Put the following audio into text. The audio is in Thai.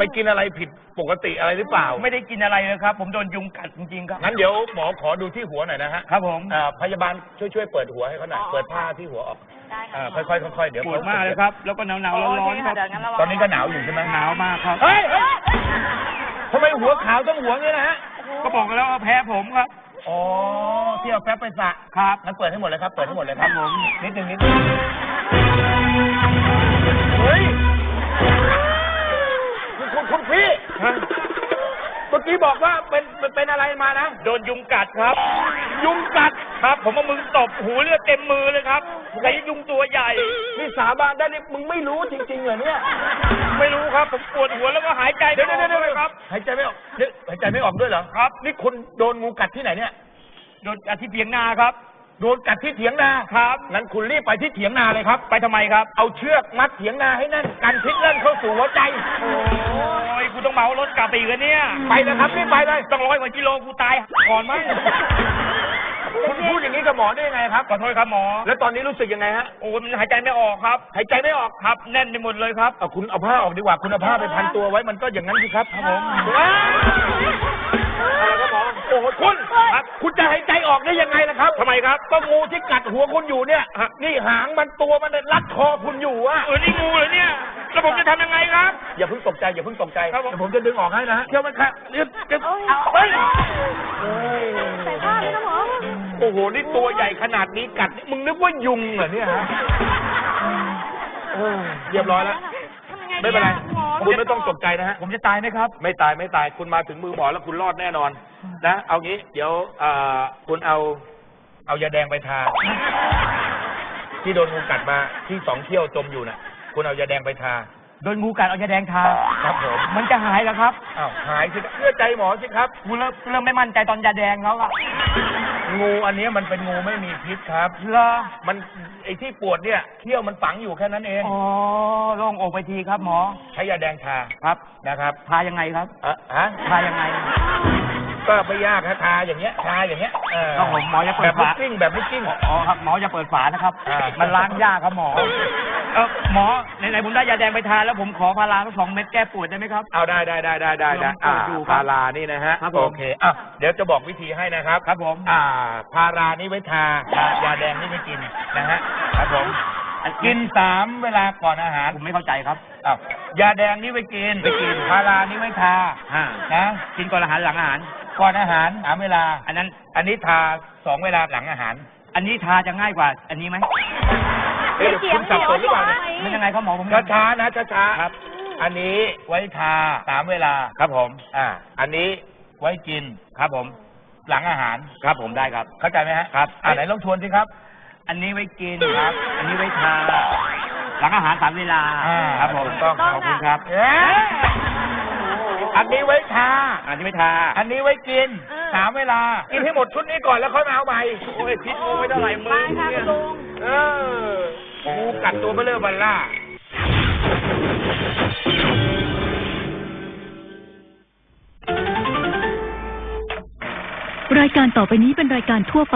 ไปกินอะไรผิดปกติอะไรหรือเปล่า ไม่ได้กินอะไรเลยครับ ผมโดนยุงกัดจริงๆครับงั้นเดี๋ยวหมอขอดูที่หัวหน่อยนะฮะครับผมอ่าพยาบาลช่วยช่วยเปิดหัวให้เขาหน่อยอ๋อเปิดผ้าที่หัวออกได้อ่าค่ะค่อยๆค่อยๆเดี๋ยวปวดมากเลยครับ แล้วก็หนาวหนาวๆร้อนโอร้อนเคครัค่ะบเดี๋ยวงั้นระวังตอนนี้ก็หนาวอยู่ใช่ไหมหนาวมากครับเฮ้ยเฮ้ยทำไมหัวขาวต้องหัวงี้นะฮะก็บอกกันแล้วว่าแพ้ผมครับอ๋อที่เอาแป๊บไปสระครับงั้นเปิดให้หมดเลยครับ เปิดให้หมดเลยครับครับผมนิดนึงนิดนึง กี้บอกว่าเป็นเป็นเป็นอะไรมานะ โดนยุงกัดครับ ยุงกัดครับ ผมเอามือตบหูเลือดเต็มมือเลยครับใช้ยุงตัวใหญ่ นี่สาบานได้นี่มึงไม่รู้จริงๆเหรอเนี่ย ไม่รู้ครับ ผมปวดหัวแล้วก็หายใจเดี๋ยวไม่เดี๋ยวออกเดี๋ยวเลยครับหายใจไม่ออกเดี๋ยวหายใจไม่ออกด้วยเหรอครับ นี่คุณโดนงูกัดที่ไหนเนี่ย โดนกัดที่เพียงหน้าครับโดนกัดที่เถียงนาครับงั้นคุณรีบไปที่เถียงนาเลยครับ ไปทำไมครับ เอาเชือกมัดเถียงนาให้แน่น กันพิษเล่นเข้าสู่หัวใจ โอ้ย กูต้องเหมารถกลับไปอีกแล้วเนี่ยไปนะครับรีบไปเลยต้องร้อยกว่ากิโลกูตายก่อนมั้งคุณพูดอย่างนี้กับหมอได้ยังไงครับ ขอโทษครับหมอ แล้วตอนนี้รู้สึกยังไงฮะ โอ้ยมันหายใจไม่ออกครับ หายใจไม่ออกครับ แน่นไปหมดเลยครับเอาคุณเอาผ้าออกดีกว่า คุณเอาผ้าไปพันตัวไว้ มันก็อย่างนั้นสิครับครับผมว้าวอะไรครับหมอโอ้โหคุณครับคุณจะหายใจออกได้ยังไงล่ะครับทำไมครับ ก็งูที่กัดหัวคุณอยู่เนี่ย นี่หางมันตัวมันเนี่ยรัดคอคุณอยู่อะเออ นี่งูเหรอเนี่ย แล้วผมจะทำยังไงครับ อย่าเพิ่งตกใจอย่าเพิ่งตกใจครับผม เดี๋ยวผมจะดึงออกให้นะฮะเดี๋ยวมันค่ะเดี๋ยวเดี๋ยวโอ้ยเฮ้ยใส่ผ้าด้วยนะหมอโอ้โหนี่ตัวใหญ่ขนาดนี้กัดนี่มึงนึกว่ายุงเหรอเนี่ยฮะเออเรียบร้อยแล้ว ทำยังไงไม่เป็นไรหมอคุณไม่ต้องตกใจนะฮะ ผมจะตายไหมครับ ไม่ตายไม่ตาย คุณมาถึงมือหมอแล้วคุณรอดแน่นอน นะ เอางี้ เดี๋ยวเอ่อคุณเอา เอายาแดงไปทาที่โดนงูกัดมาที่สองเที่ยวจมอยู่น่ะ คุณเอายาแดงไปทา โดนงูกัดเอายาแดงทาครับผม มันจะหายแล้วครับอ้าวหายสิเชื่อใจหมอสิครับ กูเริ่มเริ่มไม่มั่นใจตอนยาแดงแล้วอะงูอันเนี้ยมันเป็นงูไม่มีพิษครับ เหรอมันไอ้ที่ปวดเนี่ยเขี้ยวมันฝังอยู่แค่นั้นเอง อ๋อโล่งอกไปทีครับหมอใช้ยาแดงทาครับ นะครับทายังไงครับ เอ่อฮะทายังไงก็ไม่ยากฮะทาอย่างเงี้ยทาอย่างเงี้ยเออครับผมหมอจะเปิแบดบไม่ฝากลิ้งแบบไม่กลิ้ง อ๋อครับหมอจะเปิดฝานะครับ อ่ามั มันล้างยากครับหมอ เออหมอไหนๆผมได้ยาแดงไปทานแล้วผมขอพาราสักสองเม็ดแก้ปวดได้ไหมครับ เอาได้ได้ได้ได้ได้ได้ลองดูครับพารานี่นะฮะครับผม โอเคอะเดี๋ยวจะบอกวิธีให้นะครับครับผม อ่าพารานี่ไว้ทาทายาแดงนี่ไม่กินนะฮะครับผมกินสามเวลาก่อนอาหารผมไม่เข้าใจครับอ้าวยาแดงนี่ไว้กินไว้กิน พารานี่ไว้ทาอ่านะกินก่อนอาหารหลังอาหาร ก่อนอาหารสามเวลา อันนั้น อันนี้ทาสองเวลาหลังอาหาร อันนี้ทาจะง่ายกว่า อันนี้ไหม เอ๊ะเดี๋ยวคุณสับสนหรือเปล่าเนี่ยมันยังไงครับหมอผมช้าช้าๆนะช้าช้าๆครับ อันนี้ไว้ทาสามเวลาครับผม อ่า อันนี้ไว้กินครับผม หลังอาหารครับผมได้ครับ เข้าใจไหมฮะครับ อ่าไหนลองทวนสิครับ อันนี้ไว้กินครับ อันนี้ไว้ทาหลังอาหารสามเวลาอ่าครับผมถูกต้องขอบคุณครับเอ๊ะอันนี้ไว้ทา อันนี้ไม่ทา อันนี้ไว้กินเออสามเวลา กินให้หมดชุดนี้ก่อนแล้วค่อยมาเอาใหม่โอ้ยพิษงูไม่เท่าไหร่มืไปอค่ะเนี่ยคุณลุงเอองู กัดตัวเบลเลอร์บัลล่า รายการต่อไปนี้เป็นรายการทั่วไป